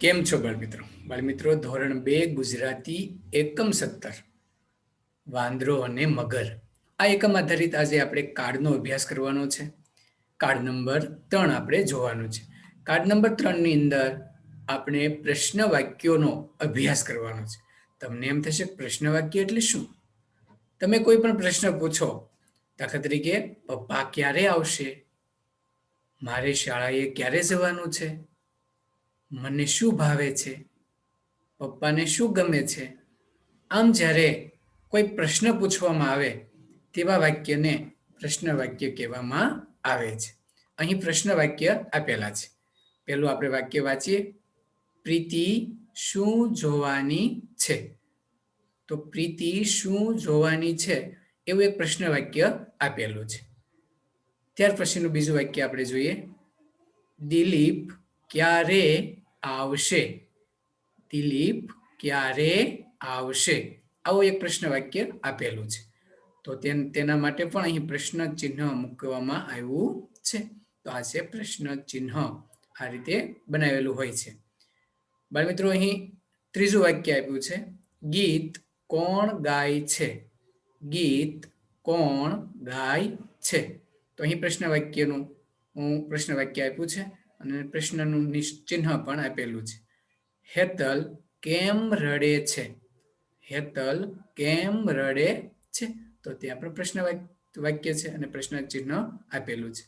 કેમ છો બાળમિત્રો? બાળમિત્રો, ધોરણ બે, ગુજરાતી એકમ સત્તર. વાંદરો અને મગર. આ એકમ આધારિત આજે આપણે કાર્ડનો અભ્યાસ કરવાનો છે. કાર્ડ નંબર ત્રણ આપણે જોવાનો છે. કાર્ડ નંબર ત્રણની અંદર આપણે પ્રશ્ન વાક્યોનો અભ્યાસ કરવાનો છે. તમને એમ થશે પ્રશ્ન વાક્ય એટલે શું? તમે કોઈ પણ પ્રશ્ન પૂછો, દાખલા તરીકે, પપ્પા ક્યારે આવશે? મારે શાળાએ ક્યારે જવાનું છે? મને શું ભાવે છે? પપ્પાને શું ગમે છે? આમ જ્યારે કોઈ પ્રશ્ન પૂછવામાં આવે, તેવા વાક્યને પ્રશ્ન વાક્ય કહેવામાં આવે છે. અહીં પ્રશ્ન વાક્ય આપેલા છે. પહેલું આપણે વાક્ય વાંચીએ. પ્રીતિ શું જોવાની છે? તો પ્રીતિ શું જોવાની છે? એવું એક પ્રશ્ન વાક્ય આપેલું છે. ત્યાર પછીનું બીજું વાક્ય આપણે જોઈએ. દિલીપ ક્યારે આવશે? દિલીપ, ક્યારે આવશે? આવું એક પ્રશ્ન વાક્ય આપેલું છે. તો તેના માટે પણ અહીં પ્રશ્ન ચિહ્ન મૂકવામાં આવ્યું છે. તો આ છે પ્રશ્ન ચિહ્ન આ રીતે બનાવેલું હોય છે. બાળમિત્રો, અહીં ત્રીજું વાક્ય આપ્યું છે. ગીત કોણ ગાય છે? ગીત કોણ ગાય છે? તો અહીં પ્રશ્ન વાક્યનું હું પ્રશ્ન વાક્ય આપ્યું છે. અને પ્રશ્નનું ચિહ્ન પણ આપેલું છે. હેતલ કેમ રડે છે? હેતલ કેમ રડે છે? તો ત્યાં પણ પ્રશ્ન વાક્ય છે અને પ્રશ્ન ચિહ્ન આપેલું છે.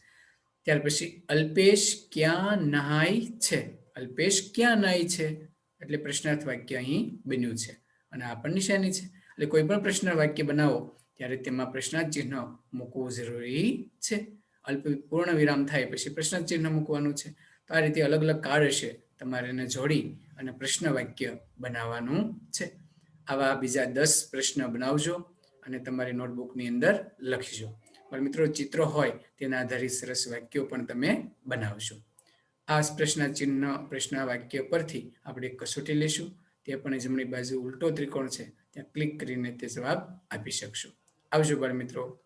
ત્યાર પછી અલ્પેશ ક્યાં નહાય છે? અલ્પેશ ક્યાં નહાય છે? એટલે પ્રશ્નાર્થ વાક્ય અહીં બન્યું છે અને આ પણ નિશાની છે. એટલે કોઈ પણ પ્રશ્ન વાક્ય બનાવો ત્યારે તેમાં પ્રશ્નાર્થ ચિહ્ન મૂકવું જરૂરી છે. અલ્પ પૂર્ણ વિરામ થાય પછી પ્રશ્ન ચિહ્ન મૂકવાનું છે. તો આ રીતે અલગ અલગ કાર્ડ હશે તમારે એને જોડી અને પ્રશ્ન વાક્ય બનાવવાનું છે. આવા બીજા દસ પ્રશ્ન બનાવજો અને તમારી નોટબુકની અંદર લખીજો. પણ મિત્રો ચિત્રો હોય તેના આધારિત સરસ વાક્યો પણ તમે બનાવશો. આ પ્રશ્ન ચિહ્ન પ્રશ્ન વાક્ય પરથી આપણે કસોટી લેશું તે પણ જમણી બાજુ ઉલટો ત્રિકોણ છે. ત્યાં ક્લિક કરીને તે જવાબ આપી શકશો. આવજો બાળ મિત્રો.